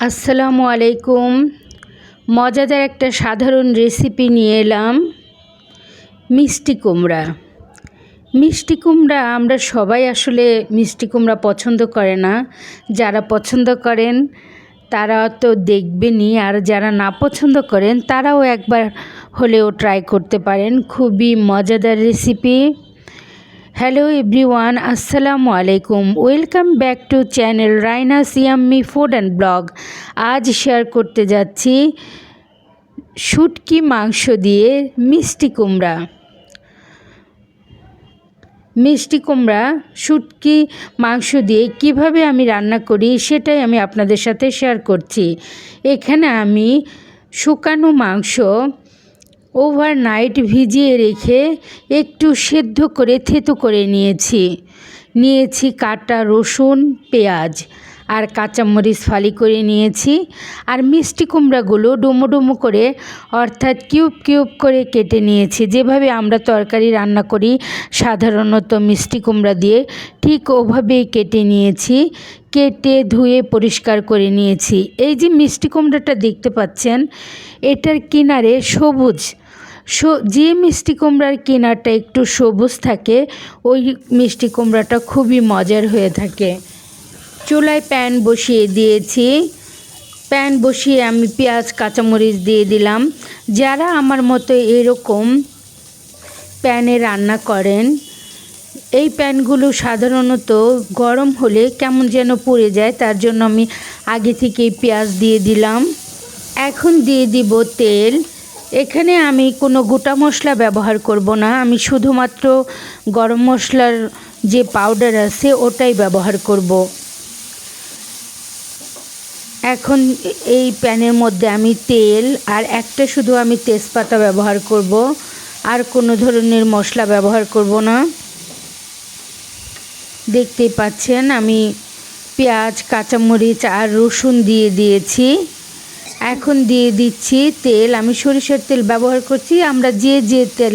আসসালামু আলাইকুম। মজাদার একটা সাধারণ রেসিপি নিয়ে এলাম। মিষ্টি কুমড়া। মিষ্টি কুমড়া আমরা সবাই আসলে মিষ্টি কুমড়া পছন্দ করে না। যারা পছন্দ করেন, তারা তো দেখবেনই। আর যারা না পছন্দ করেন, তারাও একবার হলেও ট্রাই করতে পারেন। খুবই মজাদার রেসিপি। হ্যালো এভরিওয়ান আসসালামু আলাইকুম welcome back to channel Raina Siyammi food and blog আজ শেয়ার করতে যাচ্ছি শুটকি মাংস দিয়ে মিষ্টি কুমড়া। মিষ্টি কুমড়া, শুটকি মাংস দিয়ে কীভাবে আমি রান্না করি সেটাই আমি আপনাদের সাথে শেয়ার করছি। এখানে আমি শুকানো মাংস ওভারনাইট ভিজিয়ে রেখে একটু সেদ্ধ করে, থেতো করে নিয়েছি। নিয়েছি কাটা রসুন, পেঁয়াজ আর কাঁচামরিচ ফালি করে নিয়েছি আর মিষ্টি কুমড়াগুলো ডুমো ডুমো করে, অর্থাৎ কিউব কিউব করে কেটে নিয়েছি। যেভাবে আমরা তরকারি রান্না করি, সাধারণত মিষ্টি কুমড়া দিয়ে ঠিক ওভাবেই কেটে নিয়েছি, কেটে ধুয়ে পরিষ্কার করে নিয়েছি। এই যে মিষ্টি কুমড়াটা দেখতে পাচ্ছেন, এটার কিনারে সবুজ যে মিষ্টি কুমড়ার কিনারটা একটু সবুজ থাকে, ওই মিষ্টি কুমড়াটা খুবই মজার হয়ে থাকে। চুলায় প্যান বসিয়ে দিয়েছি। প্যান বসিয়ে আমি পেঁয়াজ, কাঁচামরিচ দিয়ে দিলাম। যারা আমার মতো এরকম প্যানে রান্না করেন, এই প্যানগুলো সাধারণত গরম হলে কেমন যেন পড়ে যায়, তার জন্য আমি আগে থেকেই পেঁয়াজ দিয়ে দিলাম। এখন দিয়ে দিব তেল। এখানে আমি কোনো গোটা মশলা ব্যবহার করব না। আমি শুধুমাত্র গরম মশলার যে পাউডার আছে, ওটাই ব্যবহার করব। এখন এই প্যানের মধ্যে আমি তেল আর একটা শুধু আমি তেজপাতা ব্যবহার করব। আর কোনো ধরনের মশলা ব্যবহার করব না। দেখতেই পাচ্ছেন, আমি পেঁয়াজ, কাঁচামরিচ আর রসুন দিয়ে দিয়েছি। এখন দিয়ে দিচ্ছি তেল। আমি সরিষার তেল ব্যবহার করছি। আমরা যে যে তেল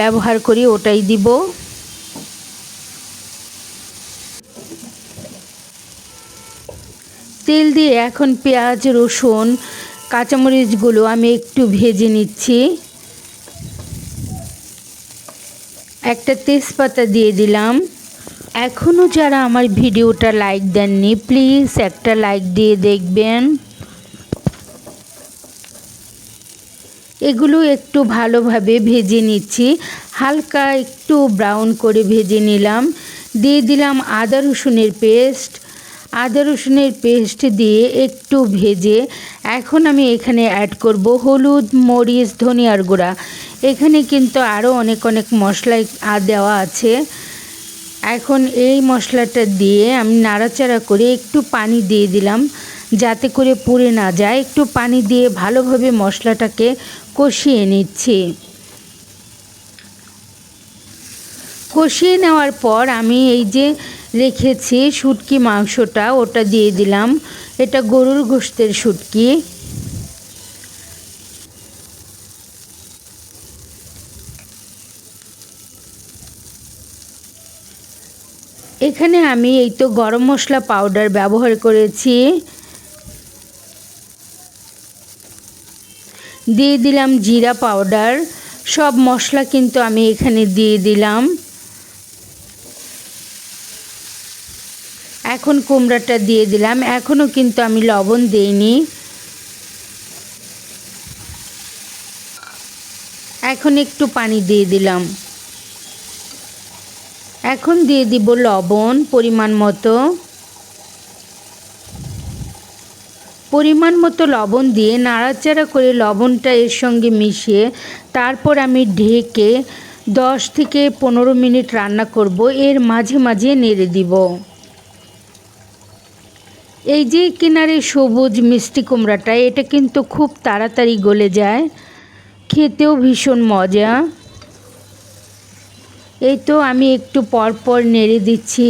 ব্যবহার করি ওটাই দিব। তেল দিয়ে এখন পেঁয়াজ, রসুন, কাঁচামরিচগুলো আমি একটু ভেজে নিচ্ছি। একটা তেজপাতা দিয়ে দিলাম। এখনও যারা আমার ভিডিওটা লাইক দেননি, প্লিজ একটা লাইক দিয়ে দেখবেন। এগুলো একটু ভালোভাবে ভেজে নিচ্ছি। হালকা একটু ব্রাউন করে ভেজে নিলাম। দিয়ে দিলাম আদা রসুনের পেস্ট। আদা রসুনের পেস্ট দিয়ে একটু ভেজে এখন আমি এখানে অ্যাড করব হলুদ, মরিচ, ধনিয়ার গুঁড়া। এখানে কিন্তু আরও অনেক অনেক মশলা দেওয়া আছে। এখন এই মশলাটা দিয়ে আমি নাড়াচাড়া করে একটু পানি দিয়ে দিলাম। যাতে করে পুড়ে না যায়। একটু পানি দিয়ে ভালোভাবে মশলাটাকে কষিয়ে নিচ্ছি। কষিয়ে নেওয়ার পর আমি এই যে রেখেছি শুটকি মাংসটা, ওটা দিয়ে দিলাম। এটা গরুর গোস্তের শুটকি। এখানে আমি এই তো গরম মশলা পাউডার ব্যবহার করেছি। দিয়ে দিলাম জিরা পাউডার। সব মশলা কিন্তু আমি এখানে দিয়ে দিলাম। এখন কুমড়াটা দিয়ে দিলাম। এখনও কিন্তু আমি লবণ দিইনি। এখন একটু পানি দিয়ে দিলাম। এখন দিয়ে দিব লবণ পরিমাণ মতো। পরিমাণ মতো লবণ দিয়ে নাড়াচাড়া করে লবণটা এর সঙ্গে মিশিয়ে তারপর আমি ঢেকে দশ থেকে পনেরো মিনিট রান্না করব। এর মাঝে মাঝে নেড়ে দিব। এই যে কিনারে সবুজ মিষ্টি কুমড়াটা, এটা কিন্তু খুব তাড়াতাড়ি গলে যায়। খেতেও ভীষণ মজা। এই তো আমি একটু পর পর নেড়ে দিচ্ছি,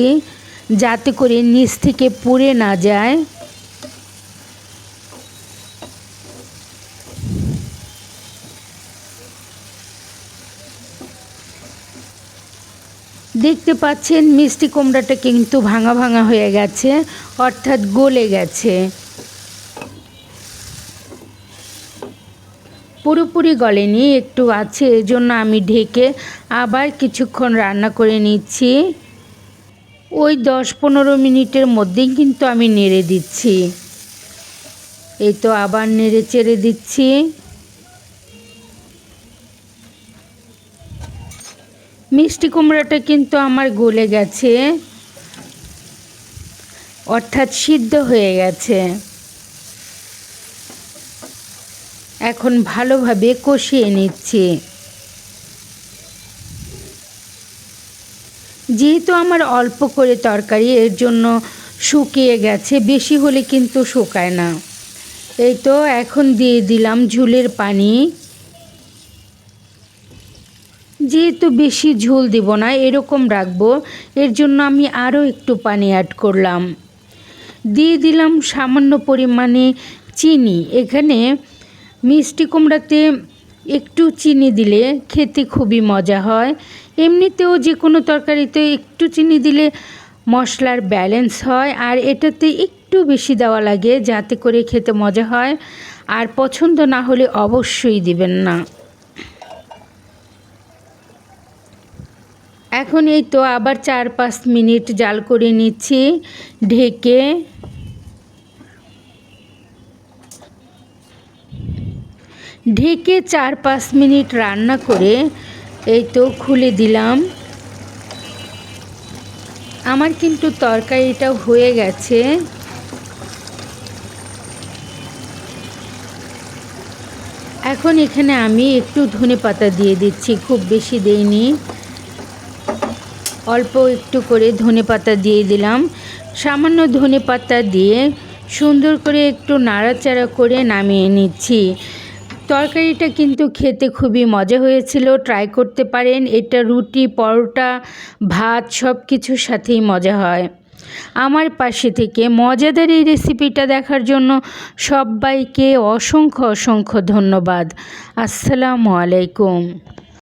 যাতে করে নিচ থেকে পুড়ে না যায়। দেখতে পাচ্ছেন, মিষ্টি কুমড়াটা কিন্তু ভাঙা ভাঙা হয়ে গেছে, অর্থাৎ গলে গেছে। পুরোপুরি গলেনি, একটু আছে, এজন্য আমি ঢেকে আবার কিছুক্ষণ রান্না করে নিচ্ছি। ওই দশ পনেরো মিনিটের মধ্যেই কিন্তু আমি নেড়ে দিচ্ছি। এই তো আবার নেড়ে চেড়ে দিচ্ছি। মিষ্টি কুমড়াটা কিন্তু আমার গলে গেছে। অর্থাৎ সিদ্ধ হয়ে গেছে। এখন ভালোভাবে কষিয়ে নিচ্ছি। যেহেতু আমার অল্প করে তরকারি, এর জন্য শুকিয়ে গেছে, বেশি হলে কিন্তু শুকায় না। এই তো, এখন দিয়ে দিলাম ঝুলের পানি। যেহেতু বেশি ঝোল দিব না, এরকম রাখব। এর জন্য আমি আরও একটু পানি অ্যাড করলাম। দিয়ে দিলাম সামান্য পরিমাণে চিনি। এখানে মিষ্টি কুমড়াতে একটু চিনি দিলে খেতে খুবই মজা হয়। এমনিতেও যে কোনো তরকারিতে একটু চিনি দিলে মশলার ব্যালেন্স হয়, আর এটাতে একটু বেশি দেওয়া লাগে যাতে করে খেতে মজা হয়। আর পছন্দ না হলে অবশ্যই দিবেন না। এখন এই তো আবার চার পাঁচ মিনিট জাল করে নিচ্ছি, ঢেকে। ঢেকে চার পাঁচ মিনিট রান্না করে এই তো খুলে দিলাম। আমার কিন্তু তরকারিটা হয়ে গেছে। এখন এখানে আমি একটু ধনে পাতা দিয়ে দিচ্ছি, খুব বেশি দেইনি। অল্প একটু করে ধনে পাতা দিয়ে দিলাম। সামান্য ধনে পাতা দিয়ে সুন্দর করে একটু নাড়াচাড়া করে নামিয়ে নিচ্ছি। তরকারিটা কিন্তু খেতে খুবই মজা হয়েছিল ট্রাই করতে পারেন। এটা রুটি, পরোটা, ভাত সব কিছুর সাথেই মজা হয়। আমার পাশে থেকে মজাদার এই রেসিপিটা দেখার জন্য সবাইকে অসংখ্য অসংখ্য ধন্যবাদ। আসসালামু আলাইকুম।